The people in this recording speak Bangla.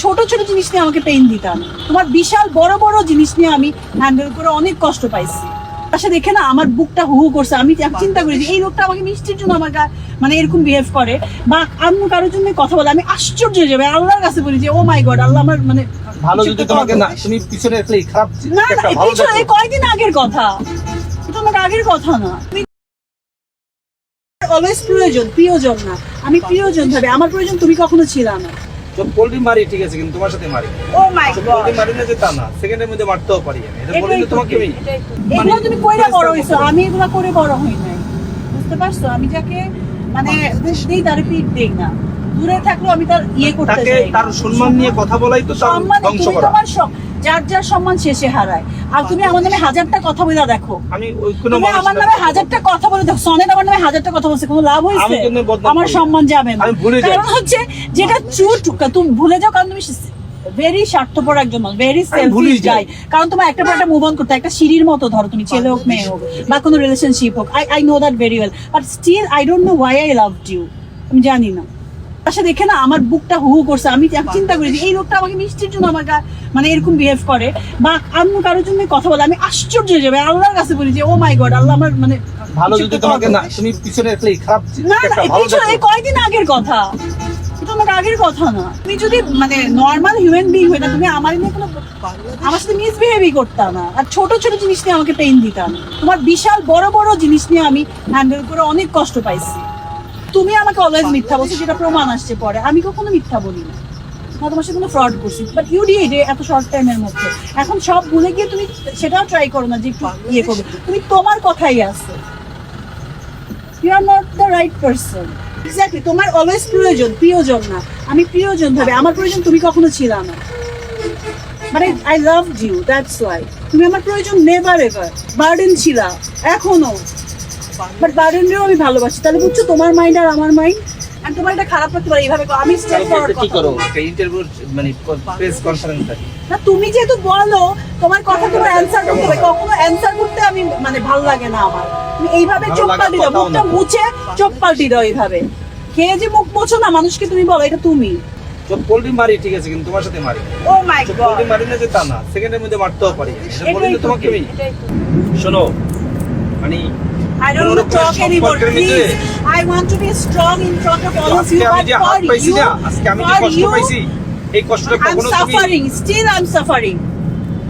ছোট ছোট জিনিস নিয়ে আমাকে পেইন দিতাম। তোমার বিশাল বড় বড় জিনিস নিয়ে আমি হ্যান্ডেল করে অনেক কষ্ট পাইছি। পাশে দেখে না আমার বুকটা হু হু করছে। আমি আমি চিন্তা করি যে এই লোকটা আমাকে মিষ্টির জন্য আমার মানে এরকম বিহেভ করে বা অন্য কারোর জন্য কথা বলে আমি আশ্চর্য হয়ে যাবে। আল্লাহর কাছে বলি যে ও মাই গড আল্লাহ আমার মানে ভালো যদি তোমাকে না তুমি পিছনে খারাপ না না পিছনে- কয়দিন আগের কথা। এটা আমার আগের কথা না। অলওয়েজ প্রয়োজন প্রিয়জন না। আমি প্রিয়জন ভাবে। আমার প্রয়োজন তুমি কখনো ছিল না। পোল্ট্রি মারি ঠিক আছে কিন্তু তোমার সাথে মারি। ও মাই পোল্ট্রি মারি না যে তা না সেকেন্ডের মধ্যে মারতেও পারি আমি। এটা বলি তোমাকে আমি এগুলো তুমি কইরা বড় হইছো। আমি এগুলো করে বড় হই নাই। বুঝতে পারছ? আমি যাকে মানে দোষ দিই তার পিঠ দেই না। দূরে থাকলেও আমি তার ইয়ে করতে চাই। তার সম্মান নিয়ে কথা বলাই তো তার সম্মান ধ্বংস করা। তোমার যার যার সম্মান শেষে হারায়। আর তুমি আমার নামে হাজারটা কথা বলে দেখো। আমি ওই কোনো তুমি আমার নামে হাজারটা কথা বলে দেখো। সনেট আমার নামে হাজারটা কথা বলছে। কোনো লাভ হয়েছে আমার সম্মান যাবে না। কারণ হচ্ছে যেটা চুট তুমি ভুলে যাও কারণ তুমি ভেরি স্বার্থপর একজন মানুষ ভেরি সেলফিশ যাই। গাই কারণ তোমার একটা পর একটা মুভ অন করতে একটা সিঁড়ির মতো ধরো তুমি ছেলে হোক মেয়ে হোক বা কোনো রিলেশনশিপ হোক I I know that very well but still I don't know why I love you আমি জানি না। পাশে দেখে না আমার বুকটা হু হু করছে। আমি আমি চিন্তা করি যে এই লোকটা আমাকে মিষ্টির জন্য আমার মানে এরকম বিহেভ করে বা অন্য কারোর জন্য কথা বলে আমি আশ্চর্য হয়ে যাবে। আল্লাহর কাছে বলি যে ও মাই গড আল্লাহ আমার মানে ভালো যদি তোমাকে না তুমি পিছনে রাখলে খারাপ না না এই কয়দিন আগের কথা? এটা আমার আগের কথা না। তুমি যদি মানে নর্মাল হিউম্যান বিং হয়ে তুমি আমার নিয়ে কোনো আমার সাথে মিসবিহেভই করতাম না। আর ছোট ছোট জিনিস নিয়ে আমাকে পেইন দিতাম তোমার বিশাল বড় বড় জিনিস নিয়ে আমি হ্যান্ডেল করে অনেক কষ্ট পাইছি। তুমি আমাকে অলওয়েজ মিথ্যা বলছো, যেটা প্রমাণ আসছে পরে। আমি কখনো মিথ্যা বলি না। না, তোমার সাথে কোনো ফ্রড করছি। বাট ইউ ডিড এত শর্ট টাইমের মধ্যে। এখন সব ভুলে গিয়ে তুমি সেটাও ট্রাই করো না যে ইয়ে করবে। তুমি তোমার কথাই আসো you are not the right person exactly তোমার অলওয়েজ প্রয়োজন প্রিয়জন না। আমি প্রিয়জন ভাবে আমার প্রয়োজন তুমি কখনো ছিল না। মানে I love you that's why তুমি আমার প্রয়োজন নেভার এভার বার্ডেন ছিলা এখনও। বাট বার্ডেনরেও আমি ভালোবাসি। তাহলে বুঝছ তোমার মাইন্ড আর আমার মাইন্ড আমি তোমার এটা খারাপ করতে পারি এইভাবে আমি স্ট্রেট ফরওয়ার্ড করো? একটা ইন্টারভিউ মানে প্রেস কনফারেন্স থাকে। না তুমি যেহেতু বলো তোমার কথা তোমার অ্যান্সার করতে হবে। কখনো অ্যান্সার করতে আমি মানে ভালো লাগে না আমার। এইভাবে চোখ পাল্টি দাও মুখটা মুছে চোখ পাল্টি দাও এইভাবে খেয়ে যে মুখ মোছো না মানুষকে তুমি বলো এটা তুমি তো পোল্ট্রি মারি ঠিক আছে কিন্তু তোমার সাথে মারি ও মাই গড পোল্ট্রি মারি না যে তা না সেকেন্ডের মধ্যে মারতেও পারি আমি বলি তোমাকে আমি শোনো মানে I don't want to talk anymore, please. I want to be strong in front of all of you, but for you, না আজকে আমি যে for you, এই কষ্টটা I'm suffering. Still, I'm suffering.